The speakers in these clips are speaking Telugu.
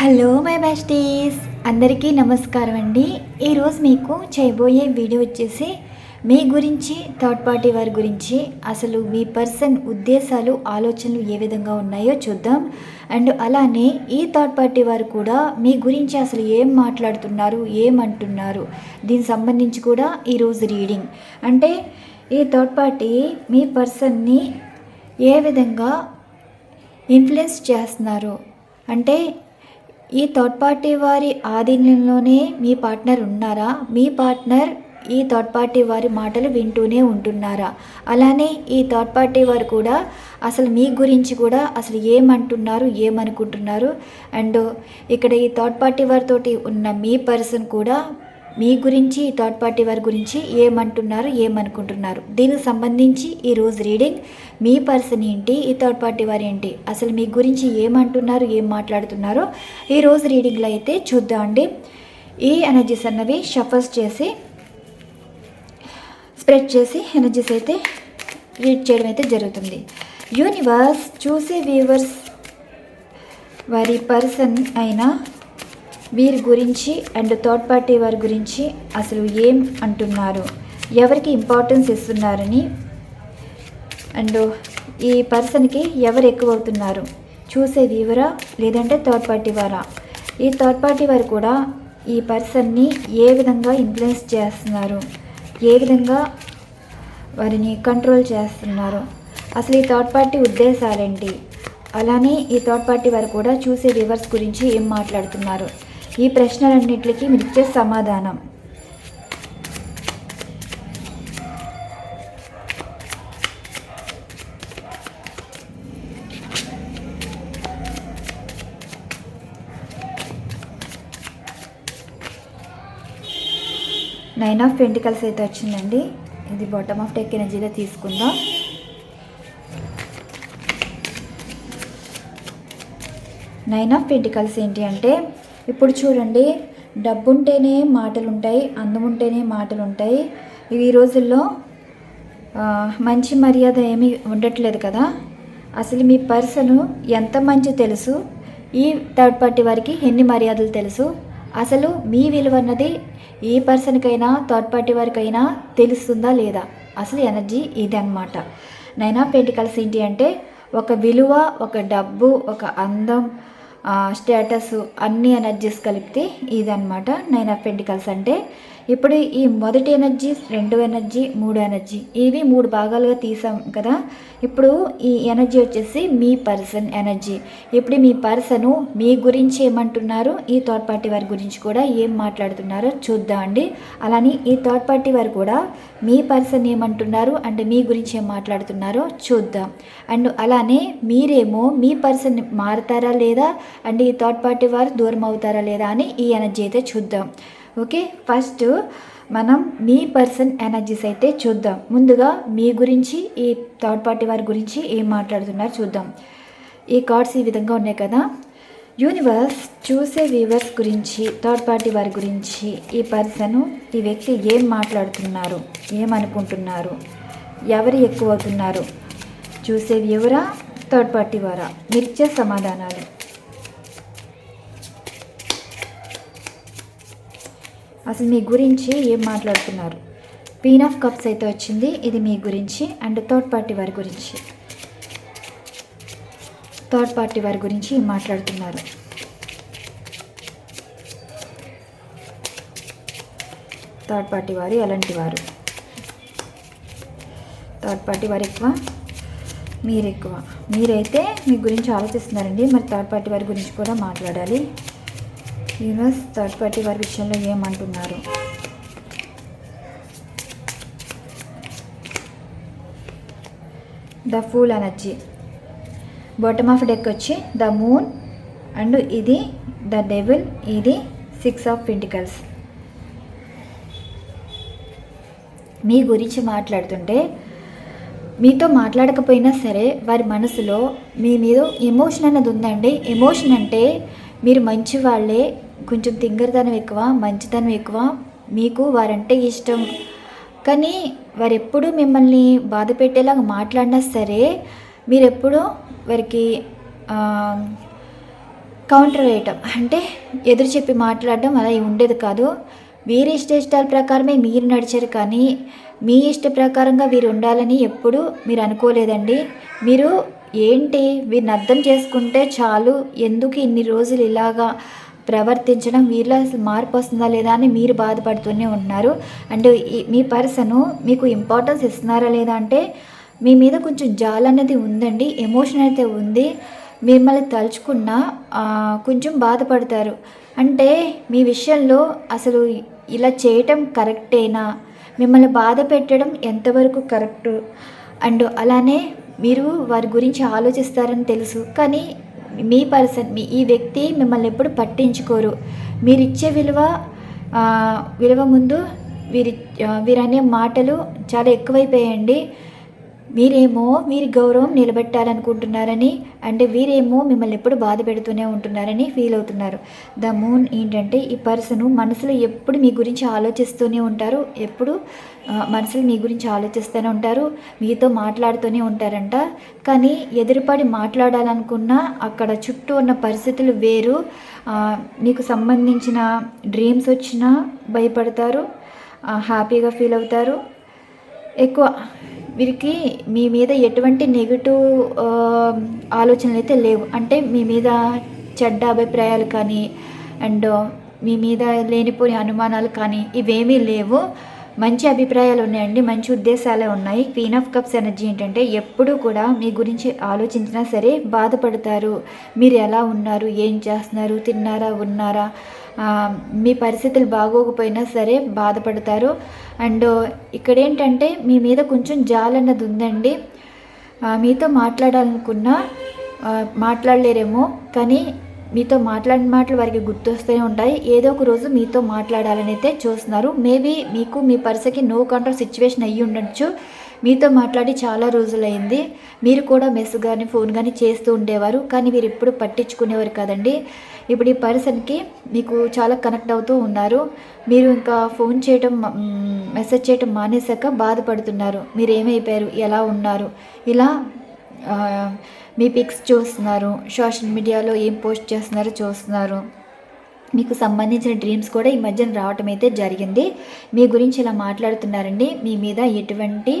Hello my besties. అందరికీ నమస్కారం అండి. ఈరోజు మీకు చేయబోయే వీడియో వచ్చేసి మీ గురించి థర్డ్ పార్టీ వారి గురించి అసలు మీ పర్సన్ ఉద్దేశాలు ఆలోచనలు ఏ విధంగా ఉన్నాయో చూద్దాం. అండ్ అలానే ఈ థర్డ్ పార్టీ వారు కూడా మీ గురించి అసలు ఏం మాట్లాడుతున్నారు ఏమంటున్నారు దీనికి సంబంధించి కూడా ఈరోజు రీడింగ్. అంటే ఈ థర్డ్ పార్టీ మీ పర్సన్ని ఏ విధంగా ఇన్ఫ్లుయెన్స్ చేస్తున్నారు? అంటే ఈ థర్డ్ పార్టీ వారి ఆధీనంలోనే మీ పార్ట్నర్ ఉన్నారా? మీ పార్ట్నర్ ఈ థర్డ్ పార్టీ వారి మాటలు వింటూనే ఉంటున్నారా? అలానే ఈ థర్డ్ పార్టీ వారు కూడా అసలు మీ గురించి కూడా అసలు ఏమంటున్నారు ఏమనుకుంటున్నారు? అండ్ ఇక్కడ ఈ థర్డ్ పార్టీ వారితోటి ఉన్న మీ పర్సన్ కూడా మీ గురించి ఈ థర్డ్ పార్టీ వారి గురించి ఏమంటున్నారు ఏమనుకుంటున్నారు? దీనికి సంబంధించి ఈరోజు రీడింగ్ మీ పర్సన్ ఏంటి ఈ థర్డ్ పార్టీ వారు ఏంటి అసలు మీ గురించి ఏమంటున్నారు ఏం మాట్లాడుతున్నారో ఈరోజు రీడింగ్లో అయితే చూద్దామండి ఈ ఎనర్జీస్ అన్నవి షఫర్స్ చేసి స్ప్రెడ్ చేసి ఎనర్జీస్ అయితే రీడ్ చేయడం అయితే జరుగుతుంది. యూనివర్స్ చూసే వ్యూవర్స్ వారి పర్సన్ అయినా వీరి గురించి అండ్ థర్డ్ పార్టీ వారి గురించి అసలు ఏం అంటున్నారు? ఎవరికి ఇంపార్టెన్స్ ఇస్తున్నారని? అండ్ ఈ పర్సన్కి ఎవరు ఎక్కువ అవుతున్నారు చూసే వీవరా? లేదంటే థర్డ్ పార్టీ వారా? ఈ థర్డ్ పార్టీ వారు కూడా ఈ పర్సన్ని ఏ విధంగా ఇన్ఫ్లుయెన్స్ చేస్తున్నారు? ఏ విధంగా వారిని కంట్రోల్ చేస్తున్నారు? అసలు ఈ థర్డ్ పార్టీ ఉద్దేశాలేంటి? అలానే ఈ థర్డ్ పార్టీ వారు కూడా చూసే రివర్స్ గురించి ఏం మాట్లాడుతున్నారు? ఈ ప్రశ్నలన్నింటికి మీరు సమాధానం. నైన్ ఆఫ్ పెంటికల్స్ అయితే వచ్చిందండి. ఇది బాటమ్ ఆఫ్ టెక్ ఎనర్జీలో తీసుకుందాం. నైన్ ఆఫ్ పెంటికల్స్ ఏంటి అంటే ఇప్పుడు చూడండి డబ్బుంటేనే మాటలుంటాయి మాటలు ఉంటాయి అందం ఉంటేనే మాటలు ఉంటాయి ఈ రోజుల్లో మంచి మర్యాద ఏమీ ఉండట్లేదు కదా. అసలు మీ పర్సను ఎంత మంచి తెలుసు? ఈ థర్డ్ పార్టీ వారికి ఎన్ని మర్యాదలు తెలుసు? అసలు మీ విలువ అన్నది ఈ పర్సన్కైనా థర్డ్ పార్టీ వారికైనా తెలుస్తుందా లేదా? అసలు ఎనర్జీ ఇది అనమాట నైనా పెంటికల్స్ ఏంటి అంటే ఒక విలువ ఒక డబ్బు ఒక అందం స్టేటస్ అన్ని ఎనర్జీస్ కలిపితే ఇదనమాట నైన్ ఆఫ్ పెంటికల్స్ అంటే ఇప్పుడు ఈ మొదటి ఎనర్జీ రెండో ఎనర్జీ మూడో ఎనర్జీ ఇవి మూడు భాగాలుగా తీసాం కదా. ఇప్పుడు ఈ ఎనర్జీ వచ్చేసి మీ పర్సన్ ఎనర్జీ. ఇప్పుడు మీ పర్సను మీ గురించి ఏమంటున్నారు? ఈ థర్డ్ పార్టీ వారి గురించి కూడా ఏం మాట్లాడుతున్నారో చూద్దామండి అలానే ఈ థర్డ్ పార్టీ వారు కూడా మీ పర్సన్ ఏమంటున్నారు? అంటే మీ గురించి ఏం మాట్లాడుతున్నారో చూద్దాం. అండ్ అలానే మీరేమో మీ పర్సన్ మారుతారా లేదా? అండ్ ఈ థర్డ్ పార్టీ వారు దూరం అవుతారా లేదా అని ఈ ఎనర్జీ అయితే చూద్దాం. ఓకే? ఫస్ట్ మనం మీ పర్సన్ ఎనర్జీస్ అయితే చూద్దాం. ముందుగా మీ గురించి ఈ థర్డ్ పార్టీ వారి గురించి ఏం మాట్లాడుతున్నారు చూద్దాం. ఈ కార్డ్స్ ఈ విధంగా ఉన్నాయి కదా? యూనివర్స్ చూసే వ్యూవర్స్ గురించి థర్డ్ పార్టీ వారి గురించి ఈ పర్సన్ ఈ వ్యక్తి ఏం మాట్లాడుతున్నారు? ఏమనుకుంటున్నారు ఎవరు ఎక్కువ అవుతున్నారు చూసే వ్యూవరా థర్డ్ పార్టీ వారా? నిత్య సమాధానాలు. అసలు మీ గురించి ఏం మాట్లాడుతున్నారు? క్వీన్ ఆఫ్ కప్స్ అయితే వచ్చింది. ఇది మీ గురించి అండ్ థర్డ్ పార్టీ వారి గురించి. థర్డ్ పార్టీ వారి గురించి ఏం మాట్లాడుతున్నారు. థర్డ్ పార్టీ వారు ఎలాంటి వారు? థర్డ్ పార్టీ వారు ఎక్కువ? మీరు ఎక్కువ. మీరైతే మీ గురించి ఆలోచిస్తున్నారండి. మరి థర్డ్ పార్టీ వారి గురించి కూడా మాట్లాడాలి. యూనివర్స్ థర్డ్ పార్టీ వారి విషయంలో ఏమంటున్నారు? The fool energy bottom of deck వచ్చి ద మూన్ అండ్ ఇది ద డెవిల్ ఇది సిక్స్ ఆఫ్ పెంటికల్స్. మీ గురించి మాట్లాడుతుంటే మీతో మాట్లాడకపోయినా సరే వారి మనసులో మీ మీద ఎమోషన్ అన్నది ఉందండి. ఎమోషన్ అంటే మీరు మంచి వాళ్ళే కొంచెం తింగరతనం ఎక్కువ మంచితనం ఎక్కువ మీకు వారంటే ఇష్టం. కానీ వారెప్పుడు మిమ్మల్ని బాధ పెట్టేలాగా మాట్లాడినా సరే మీరెప్పుడూ వారికి కౌంటర్ వేయటం. అంటే ఎదురు చెప్పి మాట్లాడడం అలా ఉండేది కాదు. వీరి ఇష్ట ఇష్టాల ప్రకారమే మీరు నడిచారు కానీ మీ ఇష్ట ప్రకారంగా వీరు ఉండాలని ఎప్పుడు మీరు అనుకోలేదండి. మీరు ఏంటి? వీరిని అర్థం చేసుకుంటే చాలు. ఎందుకు ఇన్ని రోజులు ఇలాగా ప్రవర్తించడం వీరిలో అసలు మార్పు వస్తుందా లేదా అని మీరు బాధపడుతూనే ఉన్నారు. అండ్ మీ పర్సను మీకు ఇంపార్టెన్స్ ఇస్తున్నారా లేదా అంటే మీ మీద కొంచెం జాల్ అనేది ఉందండి ఎమోషన్ అయితే ఉంది. మిమ్మల్ని తలుచుకున్నా కొంచెం బాధపడతారు. అంటే మీ విషయంలో అసలు ఇలా చేయటం కరెక్టేనా? మిమ్మల్ని బాధ పెట్టడం ఎంతవరకు కరెక్టు? అండ్ అలానే మీరు వారి గురించి ఆలోచిస్తారని తెలుసు. కానీ మీ పర్సన్ మీ ఈ వ్యక్తి మిమ్మల్ని ఎప్పుడు పట్టించుకోరు. మీరు ఇచ్చే విలువ విలువ ముందు వీరి వీరనే మాటలు చాలా ఎక్కువైపోయాయండి మీరేమో మీరు గౌరవం నిలబెట్టాలనుకుంటున్నారని అంటే వీరేమో మిమ్మల్ని ఎప్పుడు బాధ పెడుతూనే ఉంటున్నారని ఫీల్ అవుతున్నారు. ద మూన్ ఏంటంటే ఈ పర్సన్ మనసులో ఎప్పుడు మీ గురించి ఆలోచిస్తూనే ఉంటారు. ఎప్పుడు మనసులు మీ గురించి ఆలోచిస్తూనే ఉంటారు. మీతో మాట్లాడుతూనే ఉంటారంట. కానీ ఎదురుపడి మాట్లాడాలనుకున్నా అక్కడ చుట్టూ ఉన్న పరిస్థితులు వేరు. మీకు సంబంధించిన డ్రీమ్స్ వచ్చినా భయపడతారు. హ్యాపీగా ఫీల్ అవుతారు. ఎక్కువ. వీరికి మీ మీద ఎటువంటి నెగిటివ్ ఆలోచనలు అయితే లేవు. అంటే మీ మీద చెడ్డ అభిప్రాయాలు కానీ అండ్ మీ మీద లేనిపోని అనుమానాలు కానీ ఇవేమీ లేవు. మంచి అభిప్రాయాలు ఉన్నాయండి మంచి ఉద్దేశాలే ఉన్నాయి. క్వీన్ ఆఫ్ కప్స్ ఎనర్జీ ఏంటంటే ఎప్పుడూ కూడా మీ గురించి ఆలోచించినా సరే బాధపడతారు. మీరు ఎలా ఉన్నారు ఏం చేస్తున్నారు తిన్నారా ఉన్నారా మీ పరిస్థితులు బాగోకపోయినా సరే బాధపడతారు. అండ్ ఇక్కడ ఏంటంటే మీ మీద కొంచెం జాలన్నది ఉందండి. మీతో మాట్లాడాలనుకున్నా మాట్లాడలేరేమో కానీ మీతో మాట్లాడిన మాటలు వారికి గుర్తొస్తూనే ఉంటాయి. ఏదో ఒక రోజు మీతో మాట్లాడాలని అయితే చూస్తున్నారు. మేబీ మీకు మీ పర్సకి నో కంట్రోల్ సిచ్యువేషన్ అయ్యి ఉండొచ్చు. మీతో మాట్లాడి చాలా రోజులైంది. మీరు కూడా మెస్ కానీ ఫోన్ కానీ చేస్తూ ఉండేవారు. కానీ మీరు ఎప్పుడు పట్టించుకునేవారు కదండి. ఇప్పుడు ఈ పర్సన్కి మీకు చాలా కనెక్ట్ అవుతూ ఉన్నారు. మీరు ఇంకా ఫోన్ చేయటం మెసేజ్ చేయటం మానేశాక బాధపడుతున్నారు. మీరు ఏమైపోయారు ఎలా ఉన్నారు? ఇలా మీ పిక్స్ చూస్తున్నారు. సోషల్ మీడియాలో ఏం పోస్ట్ చేస్తున్నారో చూస్తున్నారు. మీకు సంబంధించిన డ్రీమ్స్ కూడా ఈ మధ్యన రావటం అయితే జరిగింది. మీ గురించి ఇలా మాట్లాడుతున్నారండి. మీ మీద ఎటువంటి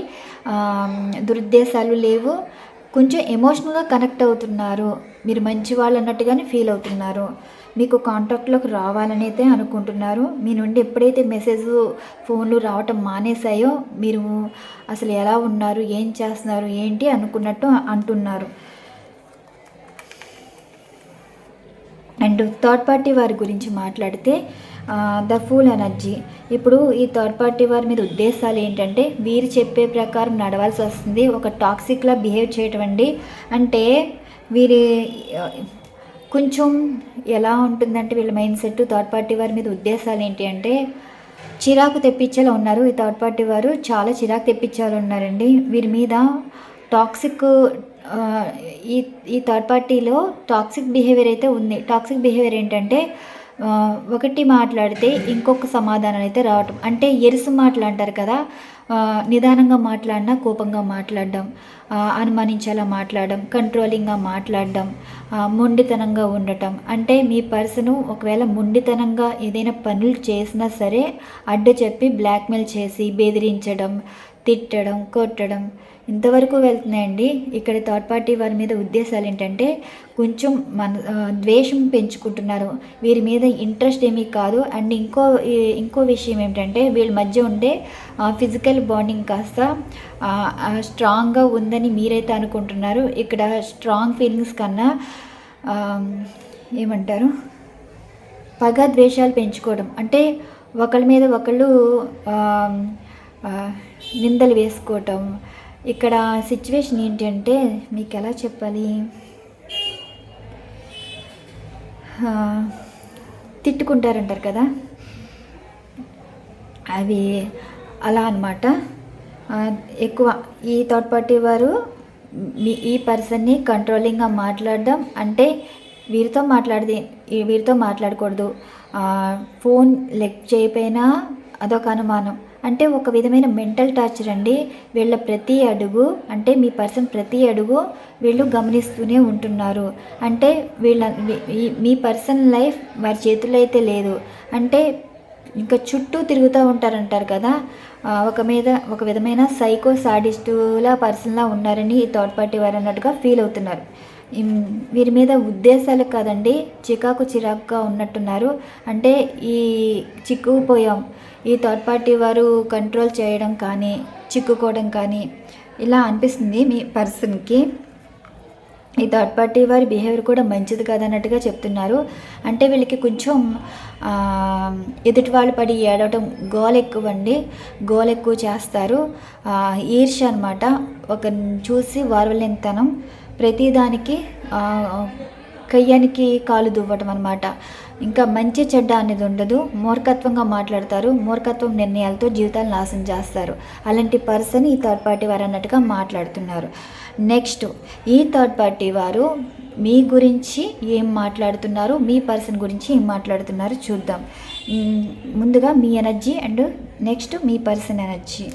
దురుద్దేశాలు లేవు. కొంచెం ఎమోషనల్గా కనెక్ట్ అవుతున్నారు. మీరు మంచి వాళ్ళు అన్నట్టుగానే ఫీల్ అవుతున్నారు. మీకు కాంటాక్ట్లోకి రావాలని అయితే అనుకుంటున్నారు. మీ నుండి ఎప్పుడైతే మెసేజ్ ఫోన్లు రావటం మానేశాయో మీరు అసలు ఎలా ఉన్నారు? ఏం చేస్తున్నారు? ఏంటి? అనుకున్నట్టు అంటున్నారు. అండ్ థర్డ్ పార్టీ వారి గురించి మాట్లాడితే ద ఫూల్ ఎనర్జీ. ఇప్పుడు ఈ థర్డ్ పార్టీ వారి మీద ఉద్దేశాలు ఏంటంటే వీరు చెప్పే ప్రకారం నడవాల్సి వస్తుంది. ఒక టాక్సిక్లా బిహేవ్ చేయటం అండి. అంటే వీరి కొంచెం ఎలా ఉంటుందంటే వీళ్ళ మైండ్ సెట్ థర్డ్ పార్టీ వారి మీద ఉద్దేశాలు ఏంటి అంటే చిరాకు తెప్పించేలా ఉన్నారు. ఈ థర్డ్ పార్టీ వారు చాలా చిరాకు తెప్పించేలా ఉన్నారండి. వీరి మీద టాక్సిక్ ఈ ఈ థర్డ్ పార్టీలో టాక్సిక్ బిహేవియర్ అయితే ఉంది. టాక్సిక్ బిహేవియర్ ఏంటంటే ఒకటి మాట్లాడితే ఇంకొక సమాధానం అయితే రావటం. అంటే ఎరుసు మాటలు అంటారు కదా నిదానంగా మాట్లాడినా కోపంగా మాట్లాడడం అనుమానించేలా మాట్లాడడం కంట్రోలింగ్గా మాట్లాడడం మొండితనంగా ఉండటం. అంటే మీ పర్సను ఒకవేళ మొండితనంగా ఏదైనా పనులు చేసినా సరే అడ్డు చెప్పి బ్లాక్మెయిల్ చేసి బెదిరించడం తిట్టడం కొట్టడం ఇంతవరకు వెళ్తున్నాయండి. ఇక్కడ థర్డ్ పార్టీ వారి మీద ఉద్దేశాలు ఏంటంటే కొంచెం మన ద్వేషం పెంచుకుంటున్నారు. వీరి మీద ఇంట్రెస్ట్ ఏమీ కాదు. అండ్ ఇంకో ఇంకో విషయం ఏంటంటే వీళ్ళ మధ్య ఉండే ఫిజికల్ బాండింగ్ కాస్త స్ట్రాంగ్గా ఉందని మీరైతే అనుకుంటున్నారు. ఇక్కడ స్ట్రాంగ్ ఫీలింగ్స్ కన్నా ఏమంటారు పగ ద్వేషాలు పెంచుకోవడం. అంటే ఒకళ్ళ మీద ఒకళ్ళు నిందలు వేసుకోవటం ఇక్కడ సిచ్యువేషన్ ఏంటంటే మీకు ఎలా చెప్పాలి తిట్టుకుంటారంటారు కదా? అవి అలా అనమాట ఎక్కువ ఈ థర్డ్ పార్టీ వారు మీ ఈ పర్సన్ని కంట్రోలింగ్గా మాట్లాడడం అంటే వీరితో మాట్లాడితే వీరితో మాట్లాడకూడదు. ఫోన్ లెక్ చేయకపోయినా అదొక అనుమానం. అంటే ఒక విధమైన మెంటల్ టార్చర్ అండి. వీళ్ళ ప్రతి అడుగు అంటే మీ పర్సన్ ప్రతి అడుగు వీళ్ళు గమనిస్తూనే ఉంటున్నారు. అంటే వీళ్ళ మీ- పర్సన్ లైఫ్ వారి చేతుల్లో అయితే లేదు. అంటే ఇంకా చుట్టూ తిరుగుతూ ఉంటారంటారు కదా. ఒక మీద ఒక విధమైన సైకో సాడిస్టులా పర్సన్లా ఉన్నారని ఈ థర్డ్ పార్టీ వారు అన్నట్టుగా ఫీల్ అవుతున్నారు. వీరి మీద ఉద్దేశాలు కాదండి. చికాకు చిరాకుగా ఉన్నట్టున్నారు. అంటే ఈ చిక్కుపోయాం ఈ థర్డ్ పార్టీ వారు కంట్రోల్ చేయడం కానీ చిక్కుకోవడం కానీ ఇలా అనిపిస్తుంది మీ పర్సన్కి. ఈ థర్డ్ పార్టీ వారి బిహేవియర్ కూడా మంచిది కాదన్నట్టుగా చెప్తున్నారు. అంటే వీళ్ళకి కొంచెం ఎదుటి వాళ్ళు పడి ఏడవటం గోల్ ఎక్కువ అండి గోల్ ఎక్కువ చేస్తారు. ఈర్ష అనమాట ఒక చూసి వారవలేనితనం. ప్రతిదానికి కయ్యానికి కాలు దువ్వటం అనమాట ఇంకా మంచి చెడ్డ అనేది ఉండదు. మూర్ఖత్వంగా మాట్లాడతారు. మూర్ఖత్వం నిర్ణయాలతో జీవితాలు నాశనం చేస్తారు. అలాంటి పర్సన్ ఈ థర్డ్ పార్టీ వారు అన్నట్టుగా మాట్లాడుతున్నారు. నెక్స్ట్ ఈ థర్డ్ పార్టీ వారు మీ గురించి ఏం మాట్లాడుతున్నారు? మీ పర్సన్ గురించి ఏం మాట్లాడుతున్నారు? చూద్దాం. ముందుగా మీ ఎనర్జీ అండ్ నెక్స్ట్ మీ పర్సన్ ఎనర్జీ.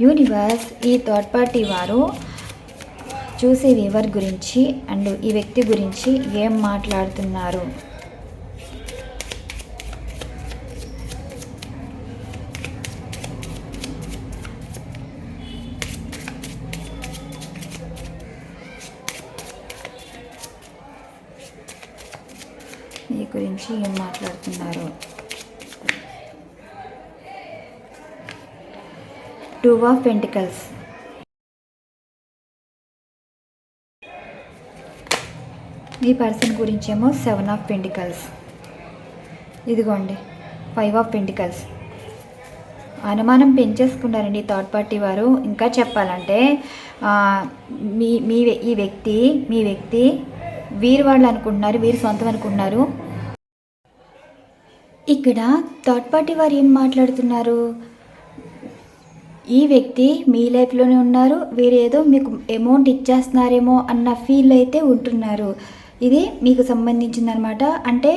యూనివర్స్ ఈ థర్డ్ పార్టీ వారు చూసే వివర్ గురించి అండ్ ఈ వ్యక్తి గురించి ఏం మాట్లాడుతున్నారు? మీ గురించి ఏం మాట్లాడుతున్నారు? టూ ఆఫ్ పెంటికల్స్ ఈ పర్సన్ గురించేమో సెవెన్ ఆఫ్ పెంటికల్స్. ఇదిగోండి ఫైవ్ ఆఫ్ పెంటికల్స్. అనుమానం పెంచేసుకున్నారండి థర్డ్ పార్టీ వారు. ఇంకా చెప్పాలంటే మీ మీ ఈ వ్యక్తి మీ వ్యక్తి వీరు వాళ్ళు అనుకుంటున్నారు వీరు సొంతం అనుకుంటున్నారు. ఇక్కడ థర్డ్ పార్టీ వారు ఏం మాట్లాడుతున్నారు? ఈ వ్యక్తి మీ లైఫ్లోనే ఉన్నారు వీరేదో మీకు అమౌంట్ ఇచ్చేస్తున్నారేమో అన్న ఫీల్ అయితే ఉంటున్నారు. ఇది మీకు సంబంధించిందనమాట అంటే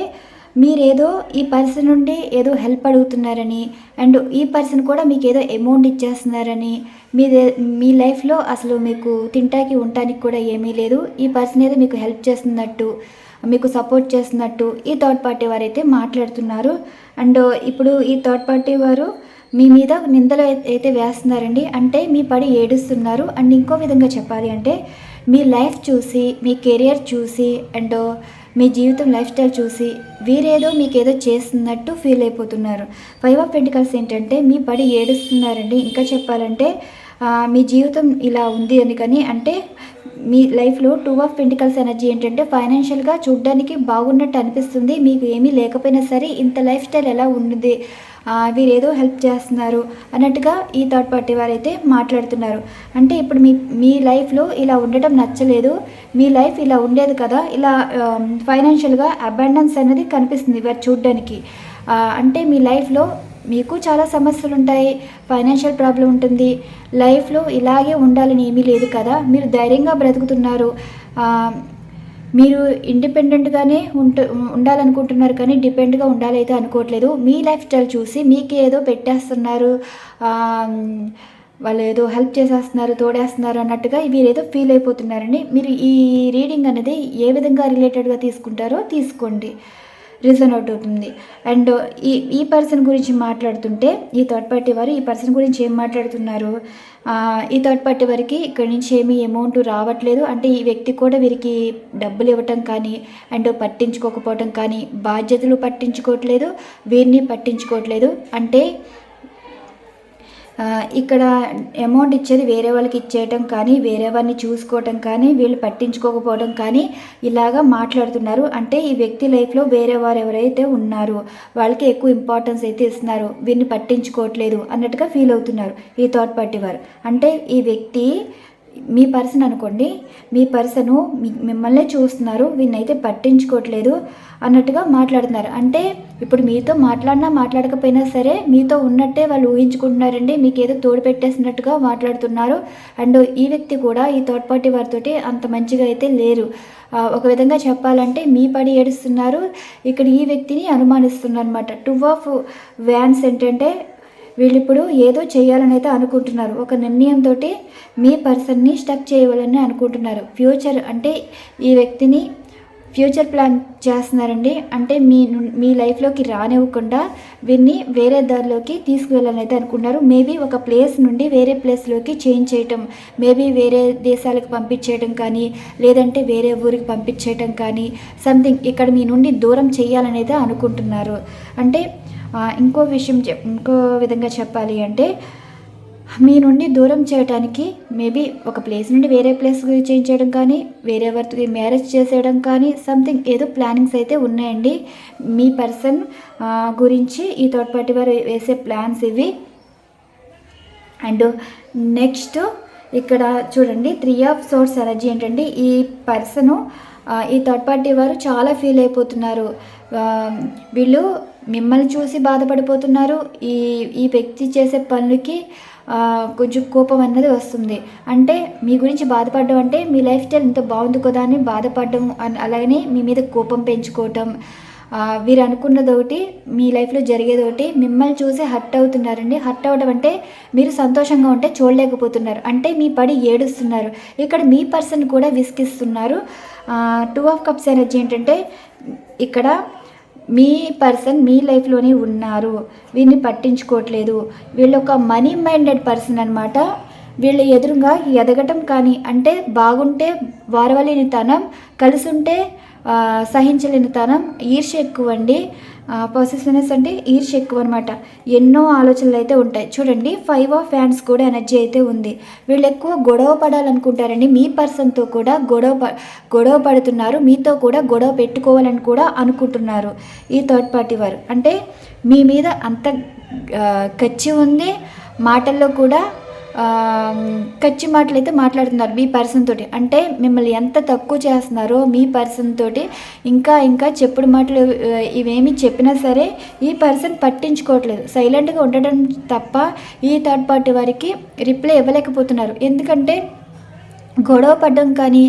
మీరేదో ఈ పర్సన్ నుండి ఏదో హెల్ప్ అడుగుతున్నారని అండ్ ఈ పర్సన్ కూడా మీకు ఏదో అమౌంట్ ఇచ్చేస్తున్నారని మీ మీ లైఫ్లో అసలు మీకు తింటాకి ఉండటానికి కూడా ఏమీ లేదు. ఈ పర్సన్ ఏదో మీకు హెల్ప్ చేస్తున్నట్టు మీకు సపోర్ట్ చేస్తున్నట్టు ఈ థర్డ్ పార్టీ వారు అయితే మాట్లాడుతున్నారు. అండ్ ఇప్పుడు ఈ థర్డ్ పార్టీ వారు మీ మీద నిందలు అయితే వేస్తున్నారండి. అంటే మీ పడి ఏడుస్తున్నారు. అండ్ ఇంకో విధంగా చెప్పాలి అంటే మీ లైఫ్ చూసి మీ కెరియర్ చూసి అండ్ మీ జీవితం లైఫ్ స్టైల్ చూసి వీరేదో మీకు ఏదో చేస్తున్నట్టు ఫీల్ అయిపోతున్నారు. ఫైవ్ ఆఫ్ పెంటికల్స్ ఏంటంటే మీ పడి ఏడుస్తున్నారండి. ఇంకా చెప్పాలంటే మీ జీవితం ఇలా ఉంది అని కానీ అంటే మీ లైఫ్లో టూ ఆఫ్ పెంటికల్స్ ఎనర్జీ ఏంటంటే ఫైనాన్షియల్గా చూడడానికి బాగున్నట్టు అనిపిస్తుంది. మీకు ఏమీ లేకపోయినా సరే ఇంత లైఫ్ స్టైల్ ఎలా ఉంది? వీరేదో హెల్ప్ చేస్తున్నారు అన్నట్టుగా ఈ థర్డ్ పార్టీ వారైతే మాట్లాడుతున్నారు. అంటే ఇప్పుడు మీ మీ లైఫ్లో ఇలా ఉండటం నచ్చలేదు మీ లైఫ్ ఇలా ఉండేది కదా ఇలా ఫైనాన్షియల్గా అబండెన్స్ అనేది కనిపిస్తుంది వారు చూడడానికి. అంటే మీ లైఫ్లో మీకు చాలా సమస్యలు ఉంటాయి ఫైనాన్షియల్ ప్రాబ్లం ఉంటుంది లైఫ్లో ఇలాగే ఉండాలని ఏమీ లేదు కదా మీరు ధైర్యంగా బ్రతుకుతున్నారు. మీరు ఇండిపెండెంట్గానే ఉంట ఉండాలనుకుంటున్నారు కానీ డిపెండ్గా ఉండాలైతే అనుకోవట్లేదు. మీ లైఫ్ స్టైల్ చూసి మీకు ఏదో పెట్టేస్తున్నారు వాళ్ళు ఏదో హెల్ప్ చేసేస్తున్నారు తోడేస్తున్నారు అన్నట్టుగా వీరేదో ఫీల్ అయిపోతున్నారండి మీరు ఈ రీడింగ్ అనేది ఏ విధంగా రిలేటెడ్గా తీసుకుంటారో తీసుకోండి. రీజన్ అవుట్ అవుతుంది. అండ్ ఈ ఈ పర్సన్ గురించి మాట్లాడుతుంటే ఈ థర్డ్ పార్టీ వారు ఈ పర్సన్ గురించి ఏం మాట్లాడుతున్నారు? ఈ థర్డ్ పార్టీ వారికి ఇక్కడి నుంచి ఏమీ అమౌంట్ రావట్లేదు. అంటే ఈ వ్యక్తి కూడా వీరికి డబ్బులు ఇవ్వటం కానీ అండ్ పట్టించుకోకపోవటం కానీ బాధ్యతలు పట్టించుకోవట్లేదు వీరిని పట్టించుకోవట్లేదు. అంటే ఇక్కడ అమౌంట్ ఇచ్చేది వేరే వాళ్ళకి ఇచ్చేయటం కానీ వేరే వారిని చూసుకోవటం కానీ వీళ్ళు పట్టించుకోకపోవడం కానీ ఇలాగా మాట్లాడుతున్నారు. అంటే ఈ వ్యక్తి లైఫ్లో వేరే వారు ఎవరైతే ఉన్నారో వాళ్ళకి ఎక్కువ ఇంపార్టెన్స్ అయితే ఇస్తున్నారు. వీరిని పట్టించుకోవట్లేదు అన్నట్టుగా ఫీల్ అవుతున్నారు ఈ థర్డ్ పార్టీ వారు. అంటే ఈ వ్యక్తి మీ పర్సన్ అనుకోండి మీ పర్సను మిమ్మల్నే చూస్తున్నారు వీళ్ళైతే పట్టించుకోవట్లేదు అన్నట్టుగా మాట్లాడుతున్నారు. అంటే ఇప్పుడు మీతో మాట్లాడినా మాట్లాడకపోయినా సరే మీతో ఉన్నట్టే వాళ్ళు ఊహించుకుంటున్నారండి మీకు ఏదో తోడు పెట్టేసినట్టుగా మాట్లాడుతున్నారు. అండ్ ఈ వ్యక్తి కూడా ఈ థర్డ్ పార్టీ వారితోటి అంత మంచిగా అయితే లేరు. ఒక విధంగా చెప్పాలంటే మీ పడి ఏడుస్తున్నారు ఇక్కడ ఈ వ్యక్తిని అనుమానిస్తున్నారు అనమాట టూ ఆఫ్ వ్యాన్స్ ఏంటంటే వీళ్ళు ఇప్పుడు ఏదో చేయాలని అయితే అనుకుంటున్నారు. ఒక నిర్ణయంతో మీ పర్సన్ని స్టక్ చేయాలని అనుకుంటున్నారు. ఫ్యూచర్ అంటే ఈ వ్యక్తిని ఫ్యూచర్ ప్లాన్ చేస్తున్నారండి. అంటే మీ ను- మీ లైఫ్లోకి రానివ్వకుండా వీరిని వేరే దారిలోకి తీసుకువెళ్ళాలని అయితే అనుకుంటున్నారు. మేబీ ఒక ప్లేస్ నుండి వేరే ప్లేస్లోకి చేంజ్ చేయటం మేబీ వేరే దేశాలకు పంపించేయటం కానీ లేదంటే వేరే ఊరికి పంపించేయటం కానీ సంథింగ్ ఇక్కడ మీ నుండి దూరం చేయాలని అయితే అనుకుంటున్నారు. అంటే ఇంకో విషయం చెప్ ఇంకో విధంగా చెప్పాలి అంటే మీ నుండి దూరం చేయడానికి మేబీ ఒక ప్లేస్ నుండి వేరే ప్లేస్ చేంజ్ చేయడం కానీ వేరే వారికి మ్యారేజ్ చేసేయడం కానీ సంథింగ్ ఏదో ప్లానింగ్స్ అయితే ఉన్నాయండి. మీ పర్సన్ గురించి ఈ థర్డ్ పార్టీ వారు వేసే ప్లాన్స్ ఇవి. అండ్ నెక్స్ట్ ఇక్కడ చూడండి త్రీ ఆఫ్ సోర్స్ ఎనర్జీ ఏంటంటే ఈ పర్సను ఈ థర్డ్ పార్టీ వారు చాలా ఫీల్ అయిపోతున్నారు. వీళ్ళు మిమ్మల్ని చూసి బాధపడిపోతున్నారు. ఈ ఈ వ్యక్తి చేసే పనులకి కొంచెం కోపం అన్నది వస్తుంది. అంటే మీ గురించి బాధపడడం అంటే మీ లైఫ్ స్టైల్ ఇంత బాగుంది కదా అని బాధపడడం అలాగనే మీ మీద కోపం పెంచుకోవటం. వీరు అనుకున్నది ఒకటి మీ లైఫ్లో జరిగేది ఒకటి మిమ్మల్ని చూసి హర్ట్ అవుతున్నారండి. హర్ట్ అవ్వడం అంటే మీరు సంతోషంగా ఉంటే చూడలేకపోతున్నారు. అంటే మీ పడి ఏడుస్తున్నారు. ఇక్కడ మీ పర్సన్ కూడా విసిగిస్తున్నారు. టూ ఆఫ్ కప్స్ ఎనర్జీ ఏంటంటే ఇక్కడ మీ పర్సన్ మీ లైఫ్లోనే ఉన్నారు. వీరిని పట్టించుకోవట్లేదు. వీళ్ళు ఒక మనీ మైండెడ్ పర్సన్ అనమాట వీళ్ళ ఎదురుగా ఎదగటం కానీ అంటే బాగుంటే వారవలేని తనం కలిసి ఉంటే సహించలేని తనం ఈర్ష్య ఎక్కువ అండి పర్సెస్నెస్ అంటే ఈర్ష్య ఎక్కువ అనమాట ఎన్నో ఆలోచనలు అయితే ఉంటాయి. చూడండి ఫైవ్ ఆఫ్ ఫ్యాన్స్ కూడా ఎనర్జీ అయితే ఉంది. వీళ్ళు ఎక్కువ గొడవ పడాలనుకుంటారండి. మీ పర్సన్తో కూడా గొడవ గొడవ పడుతున్నారు. మీతో కూడా గొడవ పెట్టుకోవాలని కూడా అనుకుంటున్నారు ఈ థర్డ్ పార్టీ వారు. అంటే మీ మీద అంత కచ్చి ఉంది. మాటల్లో కూడా కచ్చి మాటలు అయితే మాట్లాడుతున్నారు మీ పర్సన్ తోటి. అంటే మిమ్మల్ని ఎంత తక్కువ చేస్తున్నారో మీ పర్సన్ తోటి ఇంకా ఇంకా చెప్పుడు మాటలు ఇవేమి చెప్పినా సరే ఈ పర్సన్ పట్టించుకోవట్లేదు. సైలెంట్గా ఉండడం తప్ప ఈ థర్డ్ పార్టీ వారికి రిప్లై ఇవ్వలేకపోతున్నారు. ఎందుకంటే గొడవ పడడం కానీ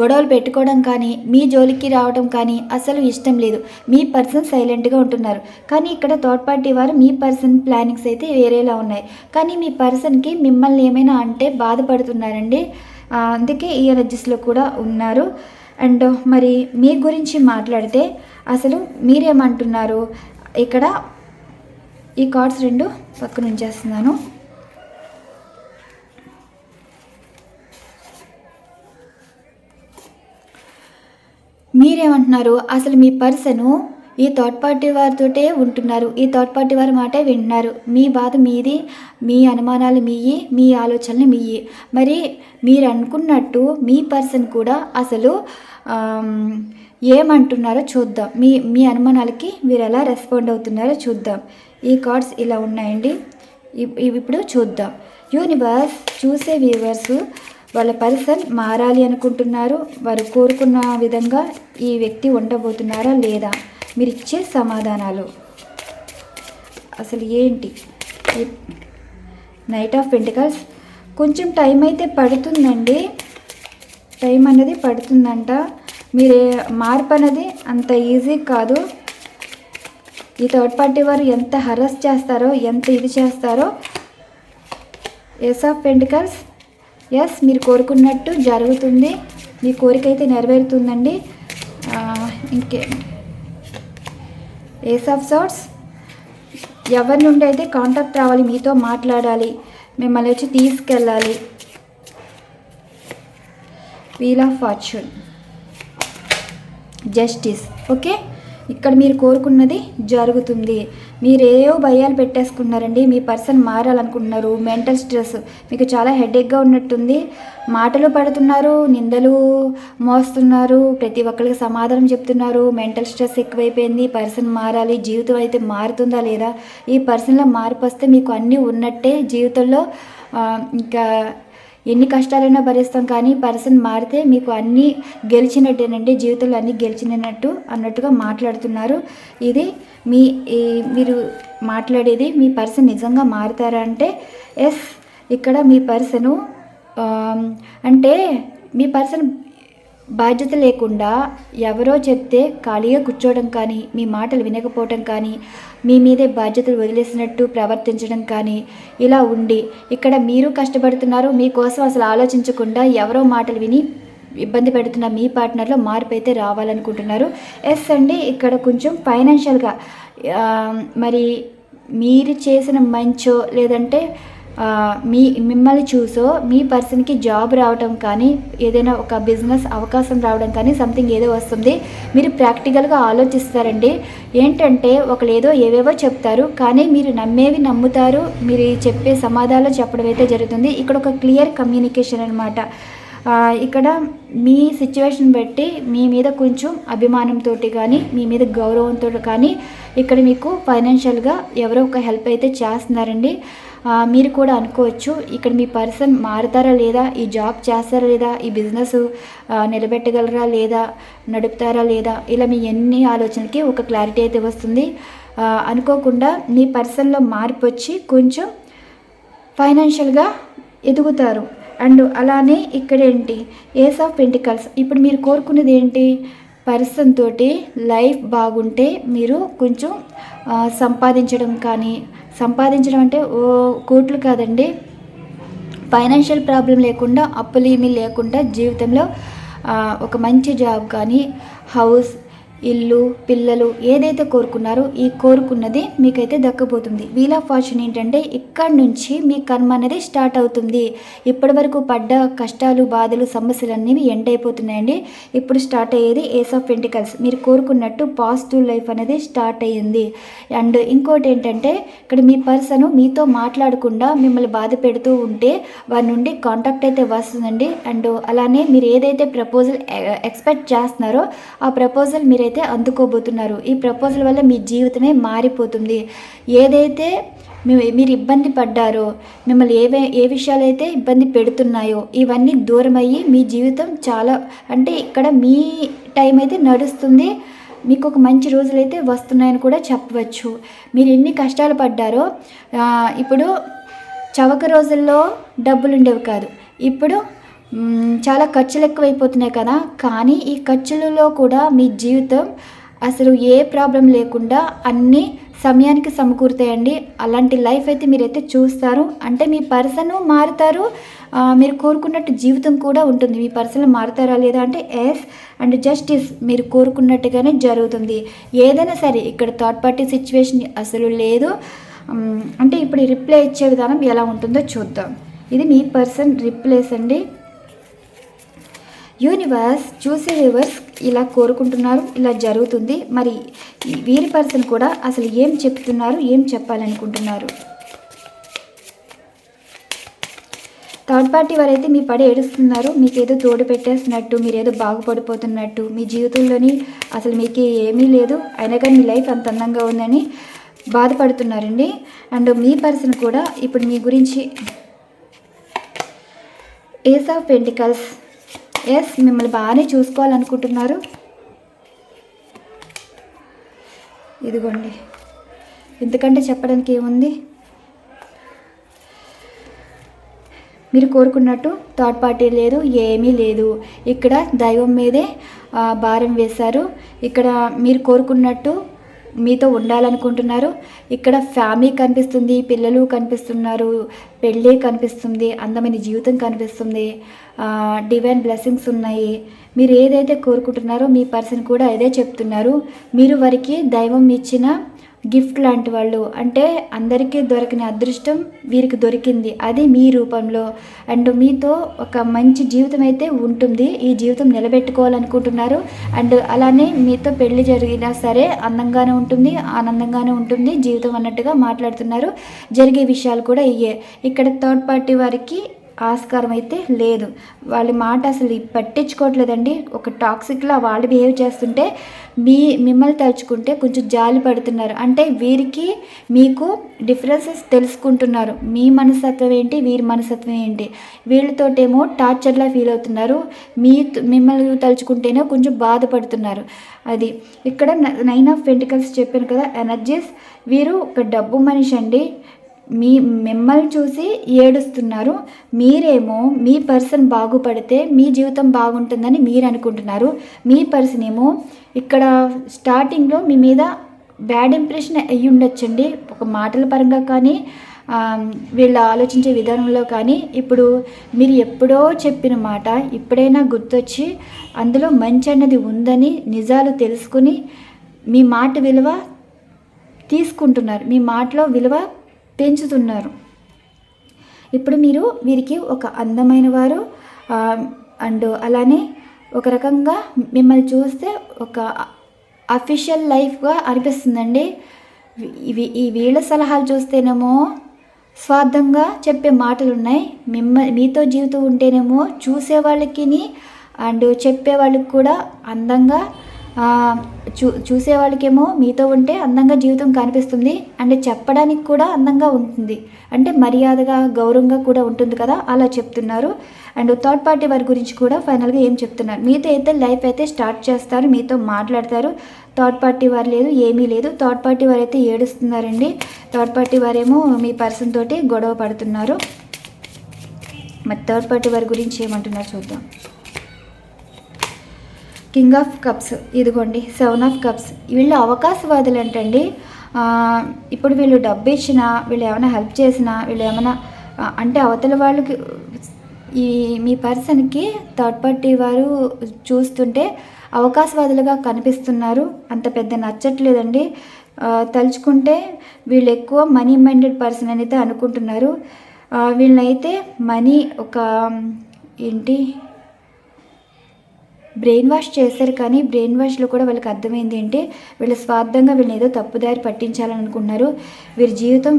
గొడవలు పెట్టుకోవడం కానీ మీ జోలికి రావడం కానీ అసలు ఇష్టం లేదు. మీ పర్సన్ సైలెంట్గా ఉంటున్నారు. కానీ ఇక్కడ థర్డ్ పార్టీ వారు మీ పర్సన్ ప్లానింగ్స్ అయితే వేరేలా ఉన్నాయి. కానీ మీ పర్సన్కి మిమ్మల్ని ఏమైనా అంటే బాధపడుతున్నారండి? అందుకే ఈ ఎనర్జీస్లో కూడా ఉన్నారు. అండ్ మరి మీ గురించి మాట్లాడితే అసలు మీరేమంటున్నారు? ఇక్కడ ఈ కార్డ్స్ రెండు పక్కన ఉంచేస్తున్నాను మీరేమంటున్నారు? అసలు మీ పర్సను ఈ థర్డ్ పార్టీ వారితోటే ఉంటున్నారు. ఈ థర్డ్ పార్టీ వారి మాటే వింటున్నారు. మీ బాధ మీది మీ అనుమానాలు మీయి మీ ఆలోచనలు మీయి. మరి మీరు అనుకున్నట్టు మీ పర్సన్ కూడా అసలు ఏమంటున్నారో చూద్దాం. మీ మీ అనుమానాలకి మీరు ఎలా రెస్పాండ్ అవుతున్నారో చూద్దాం. ఈ కార్డ్స్ ఇలా ఉన్నాయండి. ఇవి ఇప్పుడు చూద్దాం. యూనివర్స్ చూసే వ్యూవర్స్ వాళ్ళ పర్సన్ మారాలి అనుకుంటున్నారు. వారు కోరుకున్న విధంగా ఈ వ్యక్తి ఉండబోతున్నారా లేదా? మీరు ఇచ్చే సమాధానాలు. అసలు ఏంటి? Knight of pentacles. కొంచెం టైం అయితే పడుతుందండి. టైం అనేది పడుతుందంట. మీరే మార్పు అనేది అంత ఈజీ కాదు. ఈ థర్డ్ పార్టీ వారు ఎంత హరస్ చేస్తారో ఎంత ఇది చేస్తారో. Yes of pentacles. ఎస్ మీరు కోరుకున్నట్టు జరుగుతుంది. మీ కోరిక అయితే నెరవేరుతుందండి. ఇంకే. ఏస్ ఆఫ్ సార్ట్స్ ఎవరి నుండి అయితే కాంటాక్ట్ రావాలి మీతో మాట్లాడాలి మిమ్మల్ని వచ్చి తీసుకెళ్ళాలి. Wheel of fortune justice okay ఇక్కడ మీరు కోరుకున్నది జరుగుతుంది. మీరు ఏవో భయాలు పెట్టేసుకున్నారండి మీ పర్సన్ మారాలనుకుంటున్నారు మెంటల్ స్ట్రెస్ మీకు చాలా హెడేక్గా ఉన్నట్టుంది. మాటలు పడుతున్నారు నిందలు మోస్తున్నారు ప్రతి ఒక్కరికి సమాధానం చెప్తున్నారు మెంటల్ స్ట్రెస్ ఎక్కువైపోయింది పర్సన్ మారాలి జీవితం అయితే మారుతుందా లేదా? ఈ పర్సన్లో మార్పు వస్తే మీకు అన్నీ ఉన్నట్టే జీవితంలో ఇంకా ఎన్ని కష్టాలైనా భరిస్తాం కానీ పర్సన్ మారితే మీకు అన్నీ గెలిచినట్టేనండి జీవితంలో అన్నీ గెలిచినట్టు అన్నట్టుగా మాట్లాడుతున్నారు. ఇది మీ మీరు మాట్లాడేది మీ పర్సన్ నిజంగా మారుతారా అంటే ఎస్ ఇక్కడ మీ పర్సను అంటే మీ పర్సన్ బాధ్యత లేకుండా ఎవరో చెప్తే ఖాళీగా కూర్చోవడం కానీ మీ మాటలు వినకపోవడం కానీ మీ మీదే బాధ్యతలు వదిలేసినట్టు ప్రవర్తించడం కానీ ఇలా ఉండి ఇక్కడ మీరు కష్టపడుతున్నారు మీకోసం అసలు ఆలోచించకుండా ఎవరో మాటలు విని ఇబ్బంది పెడుతున్న మీ పార్ట్నర్లో మార్పు అయితే రావాలనుకుంటున్నారు. ఎస్ అండి ఇక్కడ కొంచెం ఫైనాన్షియల్గా మరి మీరు చేసిన మంచో లేదంటే మీ మిమ్మల్ని చూసో మీ పర్సన్కి జాబ్ రావడం కానీ ఏదైనా ఒక బిజినెస్ అవకాశం రావడం కానీ సంథింగ్ ఏదో వస్తుంది. మీరు ప్రాక్టికల్గా ఆలోచిస్తారండి. ఏంటంటే ఒకళ్ళు ఏదో ఏవేవో చెప్తారు కానీ మీరు నమ్మేవి నమ్ముతారు. మీరు చెప్పే సమాధానాలు చెప్పడం అయితే జరుగుతుంది. ఇక్కడ ఒక క్లియర్ కమ్యూనికేషన్ అనమాట ఇక్కడ మీ సిచ్యువేషన్ బట్టి మీ మీద కొంచెం అభిమానంతో కానీ మీ మీద గౌరవంతో కానీ ఇక్కడ మీకు ఫైనాన్షియల్గా ఎవరో ఒక హెల్ప్ అయితే చేస్తున్నారండి. మీరు కూడా అనుకోవచ్చు ఇక్కడ మీ పర్సన్ మారుతారా లేదా ఈ జాబ్ చేస్తారా లేదా ఈ బిజినెస్ నిలబెట్టగలరా లేదా నడుపుతారా లేదా ఇలా మీ ఎన్ని ఆలోచనలకి ఒక క్లారిటీ అయితే వస్తుంది. అనుకోకుండా మీ పర్సన్లో మార్పు వచ్చి కొంచెం ఫైనాన్షియల్గా ఎదుగుతారు. అండ్ అలానే ఇక్కడ ఏంటి ఏస్ ఆఫ్ పెంటికల్స్ ఇప్పుడు మీరు కోరుకునేది ఏంటి? పర్సన్ తోటి లైఫ్ బాగుంటే మీరు కొంచెం సంపాదించడం కానీ సంపాదించడం అంటే ఓ కోట్లు కాదండి. ఫైనాన్షియల్ ప్రాబ్లం లేకుండా అప్పులేమీ లేకుండా జీవితంలో ఒక మంచి జాబ్ కానీ హౌస్ ఇల్లు పిల్లలు ఏదైతే కోరుకున్నారో ఈ కోరుకున్నది మీకైతే దక్కబోతుంది. వీల్ ఆఫ్ ఫార్చ్యూన్ ఏంటంటే ఇక్కడ నుంచి మీ కర్మ అనేది స్టార్ట్ అవుతుంది. ఇప్పటి వరకు పడ్డ కష్టాలు బాధలు సమస్యలు అనేవి ఎండ్ అయిపోతున్నాయండి. ఇప్పుడు స్టార్ట్ అయ్యేది ఏస్ ఆఫ్ పెంటికల్స్ మీరు కోరుకున్నట్టు పాజిటివ్ లైఫ్ అనేది స్టార్ట్ అయ్యింది. అండ్ ఇంకోటి ఏంటంటే ఇక్కడ మీ పర్సన్ మీతో మాట్లాడకుండా మిమ్మల్ని బాధ పెడుతూ ఉంటే వారి నుండి కాంటాక్ట్ అయితే వస్తుందండి. అండ్ అలానే మీరు ఏదైతే ప్రపోజల్ ఎక్స్పెక్ట్ eh, చేస్తున్నారో ఆ ప్రపోజల్ మీరు అయితే అందుకోబోతున్నారు ఈ ప్రపోజల్ వల్ల మీ జీవితమే మారిపోతుంది. ఏదైతే మీ- మీరు ఇబ్బంది పడ్డారో మిమ్మల్ని ఏవే ఏ విషయాలు అయితే ఇబ్బంది పెడుతున్నాయో ఇవన్నీ దూరమయ్యి మీ జీవితం చాలా అంటే ఇక్కడ మీ టైం అయితే నడుస్తుంది. మీకు ఒక మంచి రోజులైతే వస్తున్నాయని కూడా చెప్పవచ్చు. మీరు ఎన్ని కష్టాలు పడ్డారో ఇప్పుడు చవక రోజుల్లో డబ్బులు ఉండేవి కాదు. ఇప్పుడు చాలా ఖర్చులు ఎక్కువైపోతున్నాయి కదా. కానీ ఈ ఖర్చులలో కూడా మీ జీవితం అసలు ఏ ప్రాబ్లం లేకుండా అన్నీ సమయానికి సమకూరుతాయండి. అలాంటి లైఫ్ అయితే మీరైతే చూస్తారు. అంటే మీ పర్సన్ మారుతారు. మీరు కోరుకున్నట్టు జీవితం కూడా ఉంటుంది. మీ పర్సన్ మారుతారా లేదా అంటే ఎస్ అండ్ జస్టిస్ మీరు కోరుకున్నట్టుగానే జరుగుతుంది. ఏదైనా సరే ఇక్కడ థర్డ్ పార్టీ సిచ్యువేషన్ అసలు లేదు. అంటే ఇప్పుడు రిప్లై ఇచ్చే విధానం ఎలా ఉంటుందో చూద్దాం. ఇది మీ పర్సన్ రిప్లేస్ అండి. యూనివర్స్ చూసే వ్యూవర్స్ ఇలా కోరుకుంటున్నారు ఇలా జరుగుతుంది. మరి వీరి పర్సన్ కూడా అసలు ఏం చెప్తున్నారు ఏం చెప్పాలనుకుంటున్నారు? థర్డ్ పార్టీ వారైతే మీ పడి ఏడుస్తున్నారు మీకు ఏదో తోడు పెట్టేస్తున్నట్టు మీరు ఏదో బాగుపడిపోతున్నట్టు మీ జీవితంలోని అసలు మీకు ఏమీ లేదు అయినా కానీ మీ లైఫ్ అంత అందంగా ఉందని బాధపడుతున్నారండి. అండ్ మీ పర్సన్ కూడా ఇప్పుడు మీ గురించి ఏస్ ఆఫ్ పెంటికల్స్ ఎస్ మిమ్మల్ని బాగానే చూసుకోవాలనుకుంటున్నారు. ఇదిగోండి. ఎందుకంటే చెప్పడానికి ఏముంది? మీరు కోరుకున్నట్టు థర్డ్ పార్టీ లేదు ఏమీ లేదు. ఇక్కడ దైవం మీదే భారం వేశారు. ఇక్కడ మీరు కోరుకున్నట్టు మీతో ఉండాలనుకుంటున్నారు. ఇక్కడ ఫ్యామిలీ కనిపిస్తుంది పిల్లలు కనిపిస్తున్నారు పెళ్ళి కనిపిస్తుంది అందమైన జీవితం కనిపిస్తుంది. డివైన్ బ్లెస్సింగ్స్ ఉన్నాయి. మీరు ఏదైతే కోరుకుంటున్నారో మీ పర్సన్ కూడా అదే చెప్తున్నారు. మీరు వారికి దైవం ఇచ్చిన గిఫ్ట్ లాంటి వాళ్ళు. అంటే అందరికీ దొరికిన అదృష్టం వీరికి దొరికింది. అది మీ రూపంలో. అండ్ మీతో ఒక మంచి జీవితం అయితే ఉంటుంది. ఈ జీవితం నిలబెట్టుకోవాలనుకుంటున్నారు. అండ్ అలానే మీతో పెళ్ళి జరిగినా సరే అందంగానే ఉంటుంది ఆనందంగానే ఉంటుంది జీవితం అన్నట్టుగా మాట్లాడుతున్నారు. జరిగే విషయాలు కూడా ఇయ్యే. ఇక్కడ థర్డ్ పార్టీ వారికి ఆస్కారం అయితే లేదు. వాళ్ళ మాట అసలు పట్టించుకోవట్లేదండి. ఒక టాక్సిక్లా వాళ్ళు బిహేవ్ చేస్తుంటే మీ మిమ్మల్ని తలుచుకుంటే కొంచెం జాలి పడుతున్నారు. అంటే వీరికి మీకు డిఫరెన్సెస్ తెలుసుకుంటున్నారు. మీ మనస్తత్వం ఏంటి? వీరి మనస్తత్వం ఏంటి? వీళ్ళతోటేమో టార్చర్లా ఫీల్ అవుతున్నారు. మీ మిమ్మల్ని తలుచుకుంటేనే కొంచెం బాధపడుతున్నారు. అది ఇక్కడ నైన్ ఆఫ్ పెంటికల్స్ చెప్పాను కదా ఎనర్జీస్ వీరు ఒక డబ్బు మనిషి అండి. మీ మిమ్మల్ని చూసి ఏడుస్తున్నారు. మీరేమో మీ పర్సన్ బాగుపడితే మీ జీవితం బాగుంటుందని మీరు అనుకుంటున్నారు. మీ పర్సన్ ఏమో ఇక్కడ స్టార్టింగ్లో మీ మీద బ్యాడ్ ఇంప్రెషన్ అయ్యి ఉండొచ్చండి. ఒక మాటల పరంగా కానీ వీళ్ళు ఆలోచించే విధానంలో కానీ ఇప్పుడు మీరు ఎప్పుడో చెప్పిన మాట ఇప్పుడైనా గుర్తొచ్చి అందులో మంచి అన్నది ఉందని నిజాలు తెలుసుకుని మీ మాట విలువ తీసుకుంటున్నారు. మీ మాటలో విలువ పెంచుతున్నారు ఇప్పుడు మీరు వీరికి ఒక అందమైన వారు అండ్ అలానే ఒక రకంగా మిమ్మల్ని చూస్తే ఒక అఫీషియల్ లైఫ్గా అనిపిస్తుందండి. ఇవి ఈ వీళ్ళ సలహాలు చూస్తేనేమో స్వార్థంగా చెప్పే మాటలు ఉన్నాయి మిమ్మ మీతో జీవితం ఉంటేనేమో చూసే వాళ్ళకి అండ్ చెప్పే వాళ్ళకి కూడా అందంగా చూ చూసేవాళ్ళకేమో మీతో ఉంటే అందంగా జీవితం కనిపిస్తుంది అండ్ చెప్పడానికి కూడా అందంగా ఉంటుంది. అంటే మర్యాదగా గౌరవంగా కూడా ఉంటుంది కదా అలా చెప్తున్నారు. అండ్ థర్డ్ పార్టీ వారి గురించి కూడా ఫైనల్గా ఏం చెప్తున్నారు? మీతో అయితే లైఫ్ అయితే స్టార్ట్ చేస్తారు మీతో మాట్లాడతారు. థర్డ్ పార్టీ వారు లేదు ఏమీ లేదు. థర్డ్ పార్టీ వారు అయితే ఏడుస్తున్నారండి. థర్డ్ పార్టీ వారేమో మీ పర్సన్ తోటి గొడవ పడుతున్నారు. మరి థర్డ్ పార్టీ వారి గురించి ఏమంటున్నారు చూద్దాం. కింగ్ ఆఫ్ కప్స్ ఇదిగోండి సెవెన్ ఆఫ్ కప్స్. వీళ్ళు అవకాశవాదులు ఏంటండి ఇప్పుడు వీళ్ళు డబ్బు ఇచ్చినా వీళ్ళు ఏమైనా హెల్ప్ చేసినా వీళ్ళు ఏమైనా అంటే అవతల వాళ్ళకి ఈ మీ పర్సన్కి థర్డ్ పార్టీ వారు చూస్తుంటే అవకాశవాదులుగా కనిపిస్తున్నారు. అంత పెద్ద నచ్చట్లేదండి. తలుచుకుంటే వీళ్ళు ఎక్కువ మనీ మైండెడ్ పర్సన్ అని అయితే అనుకుంటున్నారు. వీళ్ళనైతే మనీ ఒక ఏంటి? బ్రెయిన్ వాష్ చేశారు కానీ బ్రెయిన్ వాష్లో కూడా వాళ్ళకి అర్థమైంది ఏంటి? వీళ్ళ స్వార్థంగా వీళ్ళని ఏదో తప్పుదారి పట్టించాలని అనుకున్నారు వీరి జీవితం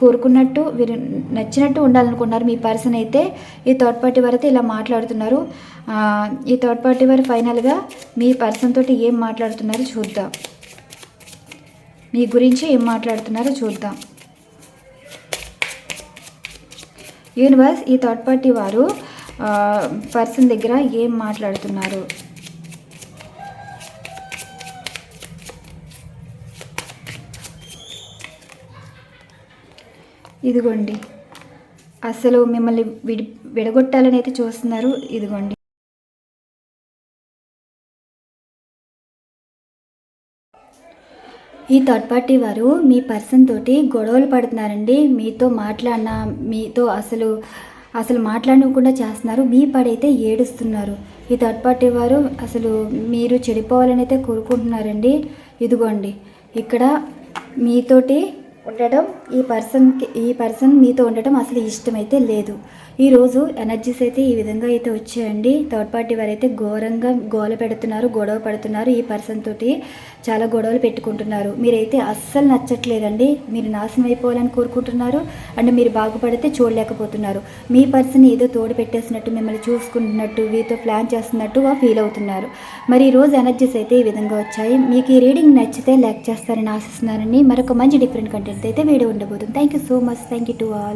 కోరుకున్నట్టు వీరు నచ్చినట్టు ఉండాలనుకున్నారు మీ పర్సన్ అయితే ఈ థర్డ్ పార్టీ వారైతే ఇలా మాట్లాడుతున్నారు. ఈ థర్డ్ పార్టీ వారు ఫైనల్గా మీ పర్సన్ తోటి ఏం మాట్లాడుతున్నారో చూద్దాం. మీ గురించి ఏం మాట్లాడుతున్నారో చూద్దాం. యూనివర్స్ ఈ థర్డ్ పార్టీ వారు పర్సన్ దగ్గర ఏం మాట్లాడుతున్నారు? ఇదిగోండి. అసలు మిమ్మల్ని విడి విడగొట్టాలని అయితే చూస్తున్నారు. ఇదిగోండి. ఈ థర్డ్ పార్టీ వారు మీ పర్సన్ తోటి గొడవలు పడుతున్నారండి. మీతో మాట్లాడిన మీతో అసలు అసలు మాట్లాడకుండా చేస్తున్నారు. మీ పడైతే ఏడుస్తున్నారు. ఈ థర్డ్ పార్టీ వారు అసలు మీరు చెడిపోవాలని అయితే కోరుకుంటున్నారండి. ఇదిగోండి. ఇక్కడ మీతోటి ఉండడం ఈ పర్సన్కి ఈ పర్సన్ మీతో ఉండటం అసలు ఇష్టమైతే లేదు. ఈరోజు ఎనర్జీస్ అయితే ఈ విధంగా అయితే వచ్చాయండి. థర్డ్ పార్టీ వారు అయితే ఘోరంగా గోల పెడుతున్నారు గొడవ పడుతున్నారు ఈ పర్సన్ తోటి. చాలా గొడవలు పెట్టుకుంటున్నారు. మీరైతే అస్సలు నచ్చట్లేదండి. మీరు నాశనం అయిపోవాలని కోరుకుంటున్నారు. అండ్ మీరు బాగుపడితే చూడలేకపోతున్నారు. మీ పర్సన్ ఏదో తోడు పెట్టేసినట్టు మిమ్మల్ని చూసుకుంటున్నట్టు వీతో ప్లాన్ చేస్తున్నట్టుగా ఫీల్ అవుతున్నారు. మరి ఈరోజు రోజు ఎనర్జీస్ అయితే ఈ విధంగా వచ్చాయి. మీకు ఈ రీడింగ్ నచ్చితే లైక్ చేస్తారని ఆశిస్తున్నానండి. మరొక మంచి డిఫరెంట్ కంటెంట్ అయితే వీడియో ఉండబోతుంది. Thank you so much thank you to all